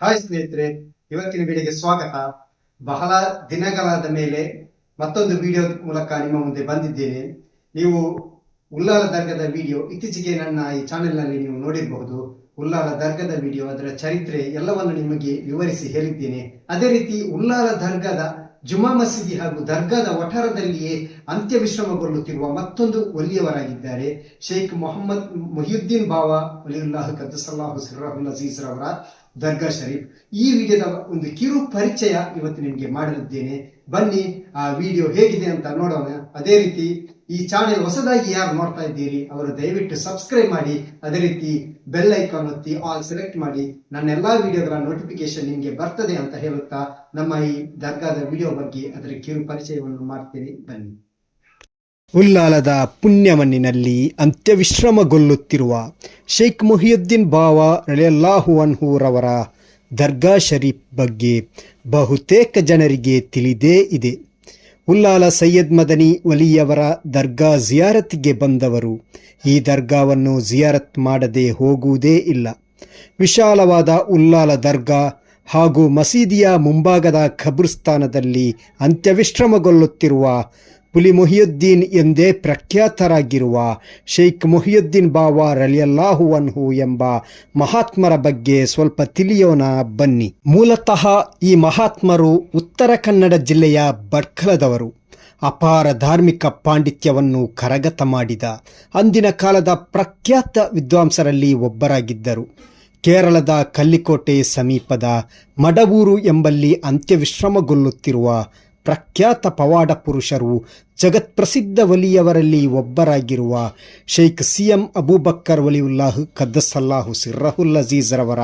Hi ಸ್ನೇಹಿತರೆ, ಇವತ್ತಿನ ವಿಡಿಯೋಗೆ ಸ್ವಾಗತ. ಬಹಳ ದಿನಗಳಾದ ಮೇಲೆ ಮತ್ತೊಂದು ವಿಡಿಯೋ ಮೂಲಕ ನಿಮ್ಮ ಮುಂದೆ ಬಂದಿದ್ದೇನೆ. ನೀವು ಉಲ್ಲಾಲ ದರ್ಗದ ವಿಡಿಯೋ ಇತ್ತೀಚೆಗೆ ನನ್ನ ಈ ಚಾನೆಲ್ನಲ್ಲಿ ನೀವು ನೋಡಿರಬಹುದು. ಉಲ್ಲಾಲ ದರ್ಗದ ವಿಡಿಯೋ ಅದರ ಚರಿತ್ರೆ ಎಲ್ಲವನ್ನು ನಿಮಗೆ ವಿವರಿಸಿ ಹೇಳಿದ್ದೇನೆ. ಅದೇ ರೀತಿ ಉಲ್ಲಾಲ ದರ್ಗದ ಜುಮಾ ಮಸೀದಿ ಹಾಗೂ ದರ್ಗಾದ ವಠಾರದಲ್ಲಿಯೇ ಅಂತ್ಯವಿಶ್ರಮಗೊಳ್ಳುತ್ತಿರುವ ಮತ್ತೊಂದು ಒಲಿಯವರಾಗಿದ್ದಾರೆ. ಶೇಖ್ ಮೊಹಮ್ಮದ್ ಮೊಹಿಯುದ್ದೀನ್ ಬಾವಾ ಅಲಿಯುಲ್ಲಾಹ್ ಕದ್ದಸಲಾಹು ಸಿರ್ರಾಹುಲ್ ಅಜೀಜ್ ರವರ ದರ್ಗಾ ಶರೀಫ್. ಈ ವಿಡಿಯೋದ ಒಂದು ಕಿರು ಪರಿಚಯ ಇವತ್ತು ನಿಮಗೆ ಮಾಡಲಿದ್ದೇನೆ. ಬನ್ನಿ, ಆ ವಿಡಿಯೋ ಹೇಗಿದೆ ಅಂತ ನೋಡೋಣ. ಅದೇ ರೀತಿ ಈ ಚಾನೆಲ್ ಹೊಸದಾಗಿ ಯಾರು ನೋಡ್ತಾ ಇದ್ದೀರಿ, ಅವರು ದಯವಿಟ್ಟು ಸಬ್ಸ್ಕ್ರೈಬ್ ಮಾಡಿ, ಅದೇ ರೀತಿ ಬೆಲ್ ಐಕಾನ್ ಒತ್ತಿ ಆಲ್ ಸೆಲೆಕ್ಟ್ ಮಾಡಿ, ನನ್ನ ಎಲ್ಲಾ ವಿಡಿಯೋಗಳ ನೋಟಿಫಿಕೇಶನ್ ನಿಮಗೆ ಬರ್ತದೆ ಅಂತ ಹೇಳುತ್ತಾ ನಮ್ಮ ಈ ದರ್ಗಾದ ವಿಡಿಯೋ ಬಗ್ಗೆ ಅದರ ಕಿರು ಪರಿಚಯವನ್ನು ಮಾಡ್ತೀನಿ. ಬನ್ನಿ. ಉಲ್ಲಾಲದ ಪುಣ್ಯಮಣ್ಣಿನಲ್ಲಿ ಅಂತ್ಯವಿಶ್ರಮಗೊಳ್ಳುತ್ತಿರುವ ಶೇಖ್ ಮೊಹಿಯುದ್ದೀನ್ ಬಾವಾ ಅನ್ಹೂರವರ ದರ್ಗಾ ಶರೀಫ್ ಬಗ್ಗೆ ಬಹುತೇಕ ಜನರಿಗೆ ತಿಳಿದೇ ಇದೆ. ಉಲ್ಲಾಲ ಸೈಯದ್ ಮದನಿ ಒಲಿಯವರ ದರ್ಗಾ ಜಿಯಾರತ್ಗೆ ಬಂದವರು. ಈ ದರ್ಗಾವನ್ನು ಜಿಯಾರತ್ ಮಾಡದೆ ಹೋಗುವುದೇ ಇಲ್ಲ. ವಿಶಾಲವಾದ ಉಲ್ಲಾಲ ದರ್ಗಾ ಹಾಗೂ ಮಸೀದಿಯ ಮುಂಭಾಗದ ಖಬ್ರಸ್ಥಾನದಲ್ಲಿ ಅಂತ್ಯವಿಶ್ರಮಗೊಳ್ಳುತ್ತಿರುವ ಪುಲಿ ಮೊಹಿಯುದ್ದೀನ್ ಎಂದೇ ಪ್ರಖ್ಯಾತರಾಗಿರುವ ಶೇಖ್ ಮೊಹಿಯುದ್ದೀನ್ ಬಾವಾ ರಲಿಯಲ್ಲಾಹು ಅನ್ಹು ಎಂಬ ಮಹಾತ್ಮರ ಬಗ್ಗೆ ಸ್ವಲ್ಪ ತಿಳಿಯೋಣ ಬನ್ನಿ. ಮೂಲತಃ ಈ ಮಹಾತ್ಮರು ಉತ್ತರ ಕನ್ನಡ ಜಿಲ್ಲೆಯ ಭಟ್ಕಲದವರು ಅಪಾರ ಧಾರ್ಮಿಕ ಪಾಂಡಿತ್ಯವನ್ನು ಕರಗತ ಮಾಡಿದ. ಅಂದಿನ ಕಾಲದ ಪ್ರಖ್ಯಾತ ವಿದ್ವಾಂಸರಲ್ಲಿ ಒಬ್ಬರಾಗಿದ್ದರು. ಕೇರಳದ ಕಲ್ಲಿಕೋಟೆ ಸಮೀಪದ ಮಡವೂರು ಎಂಬಲ್ಲಿ ಅಂತ್ಯವಿಶ್ರಮಗೊಳ್ಳುತ್ತಿರುವ ಪ್ರಖ್ಯಾತ ಪವಾಡ ಪುರುಷರು ಜಗತ್ಪ್ರಸಿದ್ಧ ವಲಿಯವರಲ್ಲಿ ಒಬ್ಬರಾಗಿರುವ ಶೇಖ್ ಸಿ ಎಂ ಅಬೂಬಕ್ಕರ್ ವಲಿಯುಲ್ಲಾಹ್ ಕದ್ದಸಲ್ಲಾಹು ಸಿರ್ರಹುಲ್ ಅಜೀಜ್ರವರ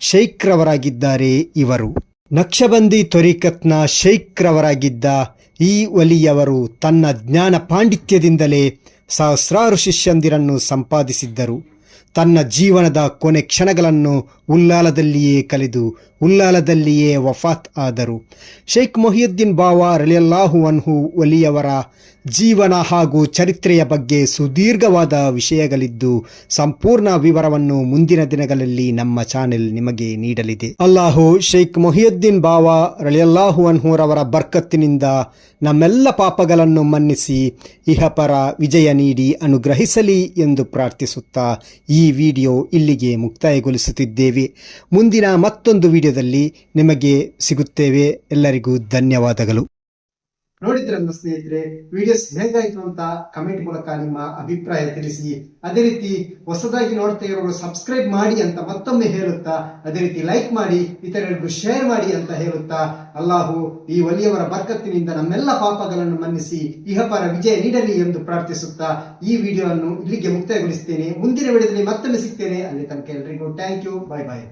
ಶೇಖ್ರವರಾಗಿದ್ದಾರೆ ಇವರು. ನಕ್ಷಬಂದಿ ತ್ವರಿಕತ್ನ ಶೇಖ್ರವರಾಗಿದ್ದ ಈ ವಲಿಯವರು ತನ್ನ ಜ್ಞಾನ ಪಾಂಡಿತ್ಯದಿಂದಲೇ ಸಹಸ್ರಾರು ಶಿಷ್ಯಂದಿರನ್ನು ಸಂಪಾದಿಸಿದ್ದರು. ತನ್ನ ಜೀವನದ ಕೊನೆ ಕ್ಷಣಗಳನ್ನು ಉಲ್ಲಾಲದಲ್ಲಿಯೇ ಕಳೆದು ಉಲ್ಲಾಲದಲ್ಲಿಯೇ ವಫಾತ್ ಆದರು. ಶೇಖ್ ಮೊಹಿಯುದ್ದೀನ್ ಬಾವಾ ರಲಿಯಲ್ಲಾಹು ಅನ್ಹು ಒಲಿಯವರ ಜೀವನ ಹಾಗೂ ಚರಿತ್ರೆಯ ಬಗ್ಗೆ ಸುದೀರ್ಘವಾದ ವಿಷಯಗಳಿದ್ದು ಸಂಪೂರ್ಣ ವಿವರವನ್ನು ಮುಂದಿನ ದಿನಗಳಲ್ಲಿ ನಮ್ಮ ಚಾನೆಲ್ ನಿಮಗೆ ನೀಡಲಿದೆ. ಅಲ್ಲಾಹು ಶೇಖ್ ಮೊಹಿಯುದ್ದೀನ್ ಬಾವಾ ರಲಿಯಲ್ಲಾಹು ಅನ್ಹುರವರ ಬರ್ಕತ್ತಿನಿಂದ ನಮ್ಮೆಲ್ಲ ಪಾಪಗಳನ್ನು ಮನ್ನಿಸಿ ಇಹಪರ ವಿಜಯ ನೀಡಿ ಅನುಗ್ರಹಿಸಲಿ ಎಂದು ಪ್ರಾರ್ಥಿಸುತ್ತಾ ಈ ವಿಡಿಯೋ ಇಲ್ಲಿಗೆ ಮುಕ್ತಾಯಗೊಳಿಸುತ್ತಿದ್ದೇವೆ. ಮುಂದಿನ ಮತ್ತೊಂದು ವಿಡಿಯೋದಲ್ಲಿ ನಿಮಗೆ ಸಿಗುತ್ತೇವೆ. ಎಲ್ಲರಿಗೂ ಧನ್ಯವಾದಗಳು. ನೋಡಿದ್ರಲ್ಲ ಸ್ನೇಹಿತರೆ ವಿಡಿಯೋಸ್ ಹೇಗಾಯ್ತು ಅಂತ ಕಮೆಂಟ್ ಮೂಲಕ ನಿಮ್ಮ ಅಭಿಪ್ರಾಯ ತಿಳಿಸಿ. ಅದೇ ರೀತಿ ಹೊಸದಾಗಿ ನೋಡ್ತಾ ಇರೋರು ಸಬ್ಸ್ಕ್ರೈಬ್ ಮಾಡಿ ಅಂತ ಮತ್ತೊಮ್ಮೆ ಹೇಳುತ್ತಾ, ಅದೇ ರೀತಿ ಲೈಕ್ ಮಾಡಿ, ಇತರರಿಗೂ ಶೇರ್ ಮಾಡಿ ಅಂತ ಹೇಳುತ್ತಾ, ಅಲ್ಲಾಹು ಈ ಒಲಿಯವರ ಬರ್ಕತ್ತಿನಿಂದ ನಮ್ಮೆಲ್ಲ ಪಾಪಗಳನ್ನು ಮನ್ನಿಸಿ, ಇಹಪರ ವಿಜಯ ನೀಡಲಿ ಎಂದು ಪ್ರಾರ್ಥಿಸುತ್ತಾ, ಈ ವಿಡಿಯೋವನ್ನು ಇಲ್ಲಿಗೆ ಮುಕ್ತಾಯಗೊಳಿಸ್ತೇನೆ. ಮುಂದಿನ ವಿಡಿಯೋದಲ್ಲಿ ಮತ್ತೊಮ್ಮೆ ಸಿಗ್ತೇನೆ. ಅಲ್ಲಿ ತನಕ ಎಲ್ರಿಗೂ ಥ್ಯಾಂಕ್ ಯು ಬಾಯ್ ಬಾಯ್